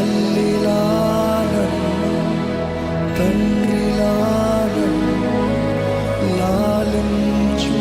తల్లిలా నన్ను తండ్రిలా నన్ను లాలించు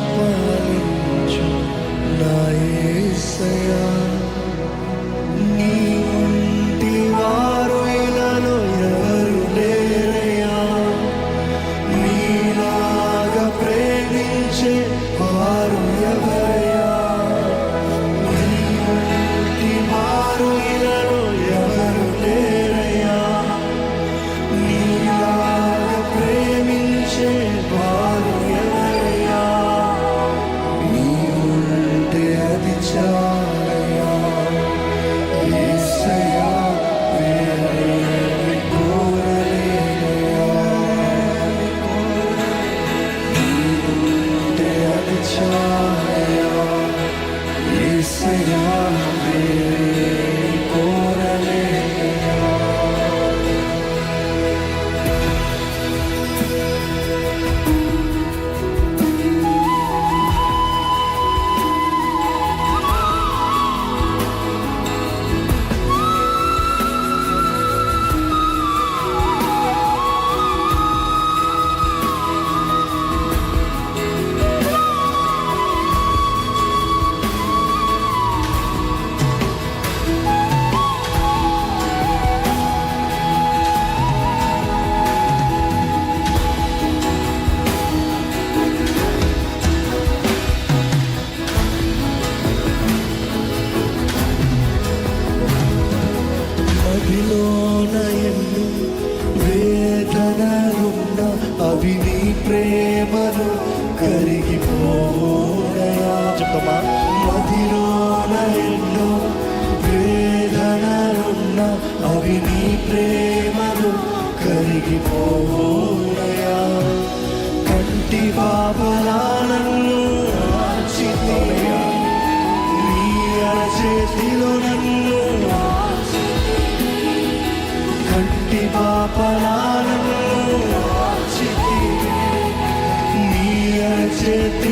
విని ప్రేమను కరిగిపోనయా చెప్తామా మదిలోన ఎన్నో వేదనలున్న అవి నీ ప్రేమను కరిగిపోనయా కంటి బాబలాలను నీ చేతిలో నన్ను కంటి పాపలాలను చేతిలో నన్ను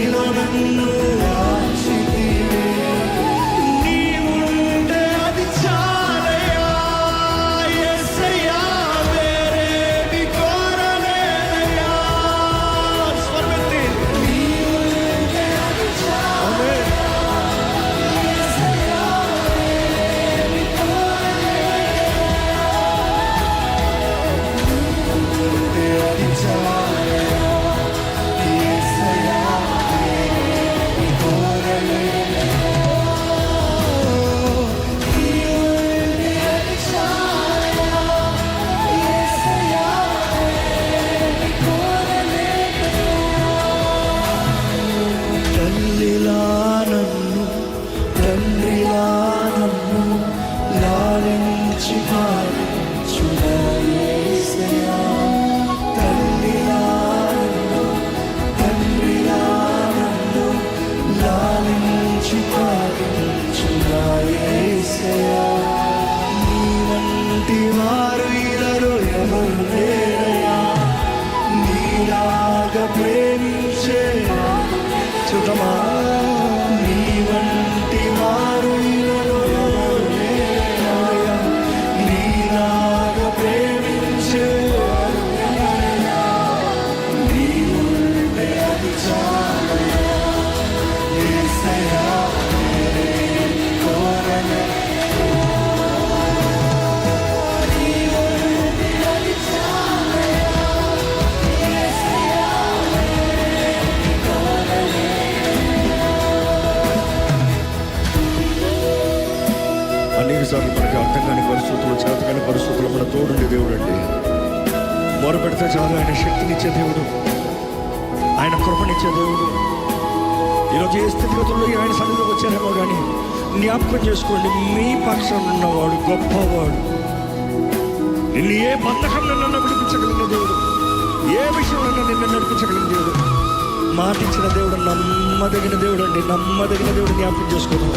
say అనేక మనకి అర్థం కాని పరిస్థితులు చేత కాని పరిస్థితులు మన తోడుండే దేవుడు అండి మొరపెడితే చాలు ఆయన శక్తినిచ్చే దేవుడు. ఆయన కృపనిచ్చే దేవుడు. ఈరోజు ఏ స్థితిగతుల్లో ఆయన సన్నిధిలోకి వచ్చారేమో కానీ జ్ఞాపకం చేసుకోండి మీ పక్షం ఉన్నవాడు గొప్పవాడు. నిన్ను ఏ బంధకం నన్ను విడిపించగలిగిన దేవుడు? ఏ విషయంలో నిన్ను నడిపించగలిగిన దేవుడు? మాటించిన దేవుడు నమ్మదగిన దేవుడు అండి నమ్మదగిన దేవుడు జ్ఞాపకం చేసుకోవడం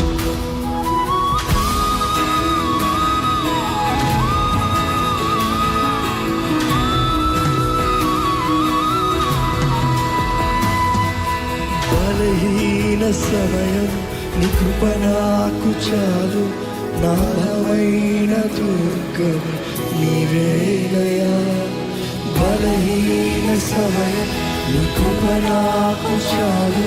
సమయం నీ కృప నాకు చాలు. నా బలమైన దుర్గం నీవేనయా బలహీన సమయం నీ కృప నాకు చాలు.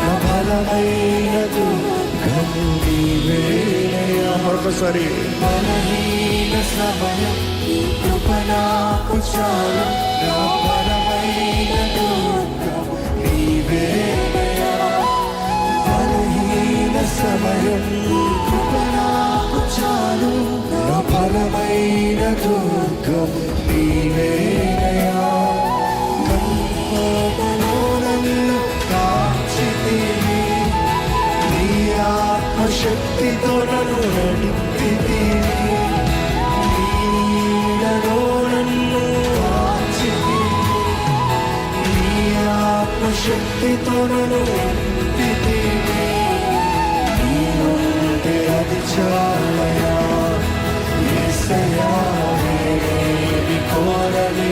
నా బలమైన దుర్గము నీవేనయా మరొకసారి. బలహీన సమయం నీ కృప నాకు చాలు. నా బలమైన దుర్గము నీవేనయా సమయం కృప చాలు నా బలమైన దుర్గం నీవేనయా కన్నులో నన్ను కాచితివి నీ ఆత్మశక్తితో నీడలో నన్ను నీ ఆత్మశక్తితో నన్ను నీ ఉంటే అది చాలయా యేసయ్యా, నేనేమి కోరని